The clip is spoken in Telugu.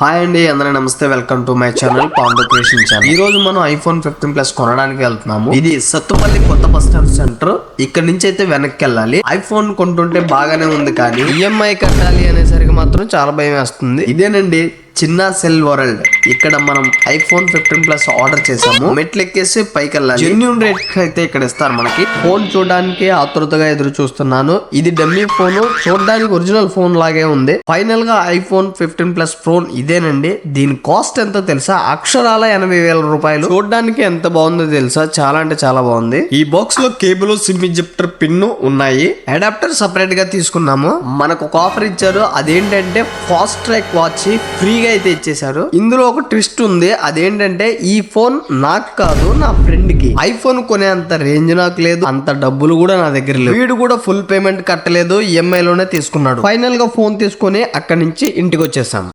హాయ్ అండి అందరూ నమస్తే. Welcome to my channel Pandu creation channel ఈ రోజు మనం ఐఫోన్ ఫిఫ్టీన్ ప్లస్ కొనడానికి వెళ్తున్నాము. ఇది సత్తుపల్లి కొత్త బస్ స్టాండ్ సెంటర్. ఇక్కడ నుంచి అయితే వెనక్కి వెళ్ళాలి. ఐఫోన్ కొంటుంటే బాగానే ఉంది కానీ ఈఎంఐ కట్టాలి అనేసరికి మాత్రం చాలా భయం వేస్తుంది. ఇదేనండి చిన్న సెల్ వరల్డ్. ఇక్కడ మనం ఐఫోన్ ఫిఫ్టీన్ ప్లస్ ఆర్డర్ చేసాము మెట్లు ఎక్కేసి పైకి వెళ్ళాలి జెన్యున్ రేట్ అయితే ఇక్కడ ఇస్తారు మనకి. ఫోన్ చూడడానికి ఆతృతగా ఎదురు చూస్తున్నాను. ఇది డమ్మీ ఫోన్ చూడడానికి ఒరిజినల్ ఫోన్ లాగే ఉంది. ఫైనల్గా ఐఫోన్ ఫిఫ్టీన్ ప్లస్ ఫోన్ ఇదేనండి. దీని కాస్ట్ ఎంతో తెలుసా? అక్షరాల ఎనభై వేల రూపాయలు. చూడడానికి ఎంత బాగుందో తెలుసా? చాలా అంటే చాలా బాగుంది. ఈ బాక్స్లో కేబుల్ సిమ్ ఇజెప్టర్ పిన్ ఉన్నాయి. అడాప్టర్ సపరేట్గా తీసుకున్నాము. మనకు ఒక ఆఫర్ ఇచ్చారు. అదేంటంటే ఫాస్ట్ ట్రాక్ వాచ్ ఫ్రీగా అయితే ఇచ్చేసారు ఇందులో ఒక ట్విస్ట్ ఉంది. అదేంటంటే ఈ ఫోన్ నాకు కాదు నా ఫ్రెండ్కి. ఐఫోన్ కొనే అంత రేంజ్ నాకు లేదు. అంత డబ్బులు కూడా నా దగ్గర లేదు వీడు కూడా ఫుల్ పేమెంట్ కట్టలేదు. ఈఎంఐ లోనే తీసుకున్నాడు. ఫైనల్గా ఫోన్ తీసుకొని అక్కడి నుంచి ఇంటికి వచ్చేసాం.